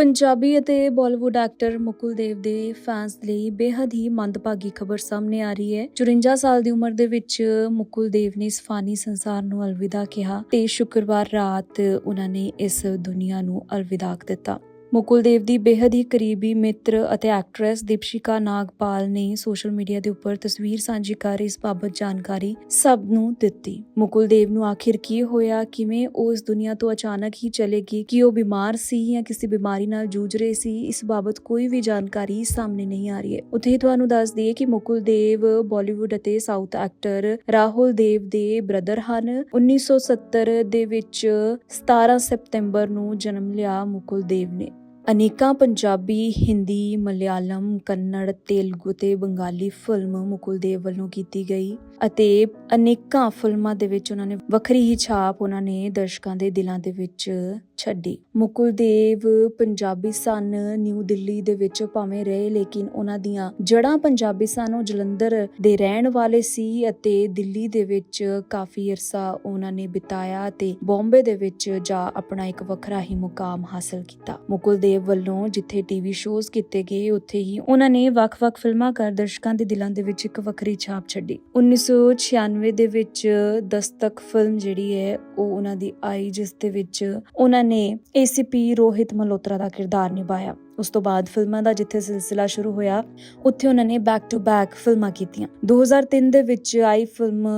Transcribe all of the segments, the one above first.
ਪੰਜਾਬੀ ਅਤੇ Bollywood actor ਮੁਕੁਲ ਦੇਵ ਦੇ fans ਲਈ ਬੇहद ਹੀ ਮੰਦਭਾਗੀ ਖਬਰ ਸਾਹਮਣੇ ਆ ਰਹੀ ਹੈ। 54 ਸਾਲ ਦੀ ਉਮਰ ਦੇ ਵਿੱਚ ਮੁਕੁਲ ਦੇਵ ਨੇ ਇਸ ਫਾਨੀ ਸੰਸਾਰ ਨੂੰ ਅਲਵਿਦਾ ਕਿਹਾ ਤੇ ਸ਼ੁੱਕਰਵਾਰ ਰਾਤ ਉਹਨਾਂ ਨੇ ਇਸ ਦੁਨੀਆ ਨੂੰ ਅਲਵਿਦਾ ਦਿੱਤਾ। ਮੁਕੁਲ ਦੇਵ ਦੀ ਬੇहद ਹੀ ਕਰੀਬੀ ਮਿੱਤਰ ਅਤੇ ਐਕਟਰੈਸ ਦੀਪਸ਼ਿਕਾ ਨਾਗਪਾਲ ਨੇ ਸੋਸ਼ਲ ਮੀਡੀਆ ਦੇ ਉੱਪਰ ਤਸਵੀਰ ਸਾਂਝੀ ਕਰ ਇਸ ਬਾਬਤ ਜਾਣਕਾਰੀ ਸਭ ਨੂੰ ਦਿੱਤੀ। ਮੁਕੁਲ ਦੇਵ ਨੂੰ ਆਖਿਰ ਕੀ ਹੋਇਆ? ਕਿਵੇਂ ਉਹ ਇਸ ਦੁਨੀਆ ਤੋਂ ਅਚਾਨਕ ਹੀ ਚਲੇ ਗਏ? ਕਿ ਉਹ ਬਿਮਾਰ ਸੀ ਜਾਂ ਕਿਸੇ ਬਿਮਾਰੀ ਨਾਲ ਜੂਝ ਰਹੇ ਸੀ? ਇਸ ਬਾਬਤ ਕੋਈ ਵੀ ਜਾਣਕਾਰੀ ਸਾਹਮਣੇ ਨਹੀਂ ਆ ਰਹੀ ਹੈ। ਉੱਥੇ ਹੀ ਤੁਹਾਨੂੰ ਦੱਸ ਦਈਏ ਕਿ ਮੁਕੁਲ ਦੇਵ ਬਾਲੀਵੁੱਡ ਅਤੇ ਸਾਊਥ ਐਕਟਰ ਰਾਹੁਲ ਦੇਵ ਦੇ ਬ੍ਰਦਰ ਹਨ। 1970 ਦੇ ਵਿੱਚ 17 ਸਤੰਬਰ ਨੂੰ ਜਨਮ ਲਿਆ ਮੁਕੁਲ ਦੇਵ ਨੇ। ਅਨੇਕਾਂ ਪੰਜਾਬੀ, ਹਿੰਦੀ, ਮਲਿਆਲਮ, ਕੰਨੜ, ਤੇਲਗੂ ਤੇ ਬੰਗਾਲੀ ਫਿਲਮ ਮੁਕੁਲ ਦੇਵ ਵੱਲੋਂ ਕੀਤੀ ਗਈ ਅਤੇ ਅਨੇਕਾਂ ਫਿਲਮਾਂ ਦੇ ਵਿੱਚ ਉਹਨਾਂ ਨੇ ਵੱਖਰੀ ਹੀ ਛਾਪ ਉਹਨਾਂ ਨੇ ਦਰਸ਼ਕਾਂ ਦੇ ਦਿਲਾਂ ਦੇ ਵਿੱਚ ਛੱਡੀ। ਮੁਕੁਲ ਦੇਵ ਪੰਜਾਬੀ ਸਨ, ਨਿਊ ਦਿੱਲੀ ਦੇ ਵਿੱਚ ਭਾਵੇਂ ਰਹੇ, ਲੇਕਿਨ ਉਹਨਾਂ ਦੀਆਂ ਜੜ੍ਹਾਂ ਪੰਜਾਬੀ ਸਨ। ਉਹ ਜਲੰਧਰ ਦੇ ਰਹਿਣ ਵਾਲੇ ਸੀ ਅਤੇ ਦਿੱਲੀ ਦੇ ਵਿੱਚ ਕਾਫੀ ਅਰਸਾ ਉਹਨਾਂ ਨੇ ਬਿਤਾਇਆ ਤੇ ਬੰਬੇ ਦੇ ਵਿੱਚ ਜਾ ਆਪਣਾ ਇੱਕ ਵੱਖਰਾ ਹੀ ਮੁਕਾਮ ਹਾਸਲ ਕੀਤਾ। ਮੁਕੁਲ ਦੇਵ ਵੱਲੋਂ ਜਿੱਥੇ ਟੀਵੀ ਸ਼ੋਜ਼ ਕੀਤੇ ਗਏ, ਉੱਥੇ ਹੀ ਉਹਨਾਂ ਨੇ ਵੱਖ-ਵੱਖ ਫਿਲਮਾਂ ਕਰ ਦਰਸ਼ਕਾਂ ਦੇ ਦਿਲਾਂ ਦੇ ਵਿੱਚ ਇੱਕ ਵੱਖਰੀ ਛਾਪ ਛੱਡੀ। 1996 ਦੇ ਵਿੱਚ ਦਸਤਕ ਫਿਲਮ ਜਿਹੜੀ ਹੈ, ਉਹ ਉਹਨਾਂ ਦੀ ਆਈ, ਜਿਸ ਦੇ ਵਿੱਚ ਉਹਨਾਂ ਨੇ ACP ਰੋਹਿਤ ਮਲਹੋਤਰਾ ਦਾ ਕਿਰਦਾਰ ਨਿਭਾਇਆ। ਉਸ ਤੋਂ ਬਾਅਦ ਫਿਲਮਾਂ ਦਾ ਜਿੱਥੇ ਸਿਲਸਿਲਾ ਸ਼ੁਰੂ ਹੋਇਆ, ਉੱਥੇ ਉਹਨਾਂ ਨੇ ਬੈਕ ਟੂ ਬੈਕ ਫਿਲਮਾਂ ਕੀਤੀਆਂ। 2003 ਦੇ ਵਿੱਚ ਆਈ ਫਿਲਮ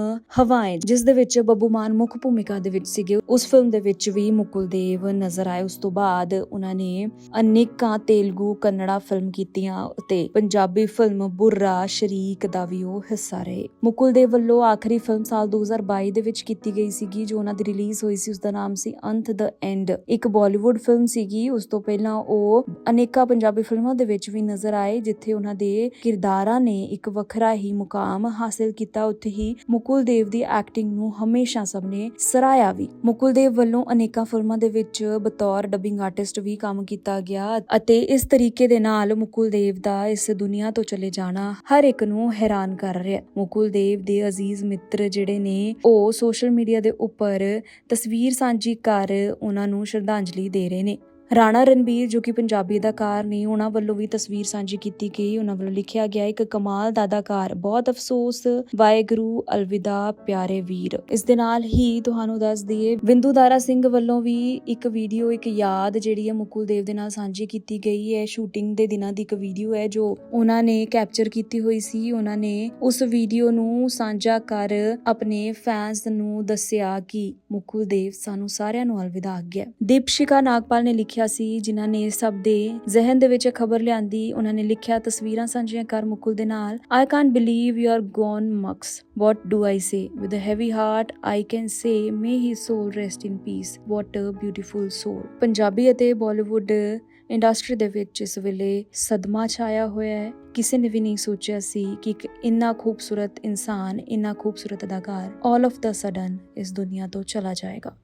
ਹਵਾਏ, ਜਿਸ ਦੇ ਵਿੱਚ ਬੱਬੂ ਮਾਨ ਮੁੱਖ ਭੂਮਿਕਾ ਦੇ ਵਿੱਚ ਸੀਗੇ। ਉਸ ਫਿਲਮ ਦੇ ਵਿੱਚ ਵੀ ਮੁਕੁਲ ਦੇਵ ਨਜ਼ਰ ਆਏ। ਉਸ ਤੋਂ ਬਾਅਦ ਉਹਨਾਂ ਨੇ ਅਨੇਕਾਂ ਤੇਲਗੂ ਕੰਨੜਾ ਫਿਲਮ ਕੀਤੀਆਂ ਤੇ ਪੰਜਾਬੀ ਫਿਲਮ ਬੁర్రా ਸ਼ਰੀਕ ਦਾ ਵੀ ਉਹ ਹਿੱਸਾ ਰਹੇ। ਮੁਕੁਲ ਦੇਵ ਵੱਲੋਂ ਆਖਰੀ ਫਿਲਮ ਸਾਲ 2022 ਦੇ ਵਿੱਚ ਕੀਤੀ ਗਈ ਸੀਗੀ, ਜੋ ਉਹਨਾਂ ਦੀ ਰਿਲੀਜ਼ ਹੋਈ ਸੀ ਉਸ ਦਾ ਨਾਮ ਸੀ ਅੰਤ ਦ ਐਂਡ। ਇੱਕ ਬਾਲੀਵੁੱਡ ਫਿਲਮ ਸੀਗੀ, ਉਸ ਤੋਂ ਪਹਿਲਾਂ ਉਹ ਅਨੇਕਾਂ ਪੰਜਾਬੀ ਫਿਲਮਾਂ ਦੇ ਵਿੱਚ ਵੀ ਨਜ਼ਰ ਆਏ, ਜਿੱਥੇ ਉਹਨਾਂ ਦੇ ਕਿਰਦਾਰਾਂ ਨੇ ਇੱਕ ਵੱਖਰਾ ਹੀ ਮੁਕਾਮ ਹਾਸਲ ਕੀਤਾ। ਉੱਥੇ ਹੀ ਮੁਕੁਲ ਦੇਵ ਦੀ ਐਕਟਿੰਗ ਨੂੰ ਹਮੇਸ਼ਾ ਸਭ ਨੇ ਸਰਾਇਆ ਵੀ। ਮੁਕੁਲ ਦੇਵ ਵੱਲੋਂ ਅਨੇਕਾਂ ਫਿਲਮਾਂ ਦੇ ਵਿੱਚ ਬਤੌਰ ਡਬਿੰਗ ਆਰਟਿਸਟ ਵੀ ਕੰਮ ਕੀਤਾ ਗਿਆ ਅਤੇ ਇਸ ਤਰੀਕੇ ਦੇ ਨਾਲ ਮੁਕੁਲ ਦੇਵ ਦਾ ਇਸ ਦੁਨੀਆ ਤੋਂ ਚਲੇ ਜਾਣਾ ਹਰ ਇੱਕ ਨੂੰ ਹੈਰਾਨ ਕਰ ਰਿਹਾ ਮੁਕੁਲ ਦੇਵ ਦੇ ਅਜ਼ੀਜ਼ ਮਿੱਤਰ ਜਿਹੜੇ ਨੇ, ਉਹ ਸੋਸ਼ਲ ਮੀਡੀਆ ਦੇ ਉੱਪਰ ਤਸਵੀਰ ਸਾਂਝੀ ਕਰ ਉਹਨਾਂ ਨੂੰ ਸ਼ਰਧਾਂਜਲੀ ਦੇ ਰਹੇ ਨੇ। ਰਾਣਾ ਰਣਬੀਰ, ਜੋ ਕਿ ਪੰਜਾਬੀ ਅਦਾਕਾਰ ਨੇ ਉਹਨਾਂ ਵੱਲੋਂ ਵੀ ਤਸਵੀਰ ਸਾਂਝੀ ਕੀਤੀ ਗਈ। ਉਹਨਾਂ ਵੱਲੋਂ ਲਿਖਿਆ ਗਿਆ ਇੱਕ ਕਮਾਲ ਦਾ ਅਦਾਕਾਰ। ਬਹੁਤ ਅਫਸੋਸ। ਵਾਹਿਗੁਰੂ, ਅਲਵਿਦਾ, ਪਿਆਰੇ ਵੀਰ। ਇਸ ਦੇ ਨਾਲ ਹੀ ਤੁਹਾਨੂੰ ਦੱਸ ਦਈਏ ਵਿੰਦੂ ਦਾਰਾ ਸਿੰਘ ਵੱਲੋਂ ਵੀ ਇੱਕ ਵੀਡੀਓ, ਇੱਕ ਯਾਦ ਜਿਹੜੀ ਹੈ ਮੁਕੁਲ ਦੇਵ ਦੇ ਨਾਲ ਸਾਂਝੀ ਕੀਤੀ ਗਈ ਹੈ। ਸ਼ੂਟਿੰਗ ਦੇ ਦਿਨਾਂ ਦੀ ਇੱਕ ਵੀਡੀਓ ਹੈ, ਜੋ ਉਹਨਾਂ ਨੇ ਕੈਪਚਰ ਕੀਤੀ ਹੋਈ ਸੀ। ਉਹਨਾਂ ਨੇ ਉਸ ਵੀਡੀਓ ਨੂੰ ਸਾਂਝਾ ਕਰ ਆਪਣੇ ਫੈਨਸ ਨੂੰ ਦੱਸਿਆ ਕਿ ਮੁਕੁਲ ਦੇਵ ਸਾਨੂੰ ਸਾਰਿਆਂ ਨੂੰ ਅਲਵਿਦਾ ਆਖ ਗਿਆ ਦੀਪਸ਼ਿਕਾ ਨਾਗਪਾਲ ਨੇ ਲਿਖਿਆ ਲਿਖਿਆ ਸੀ, ਜਿਨ੍ਹਾਂ ਨੇ ਸਭ ਦੇ ਜ਼ਿਹਨ ਦੇ ਵਿੱਚ ਖਬਰ ਲਿਆਂਦੀ। ਉਹਨਾਂ ਨੇ ਲਿਖਿਆ, ਤਸਵੀਰਾਂ ਸਾਂਝੀਆਂ ਕਰ ਮੁਕੁਲ ਦੇ ਨਾਲ। I can't believe you are gone ਮਕਸ what do I say with a heavy heart I can say may he soul rest in peace what a beautiful soul Punjabi ਅਤੇ ਬਾਲੀਵੁੱਡ ਇੰਡਸਟਰੀ ਦੇ ਵਿੱਚ ਇਸ ਵੇਲੇ ਸਦਮਾ ਛਾਇਆ ਹੋਇਆ ਹੈ। ਕਿਸੇ ਨੇ ਵੀ ਨਹੀਂ ਸੋਚਿਆ ਸੀ ਕਿ ਇੱਕ ਇੰਨਾ ਖੂਬਸੂਰਤ ਇਨਸਾਨ, ਇੰਨਾ ਖੂਬਸੂਰਤ ਅਦਾਕਾਰ ਆਲ ਆਫ ਦਾ ਸਡਨ ਇਸ ਦੁਨੀਆ ਤੋਂ ਚਲਾ ਜਾਏਗਾ।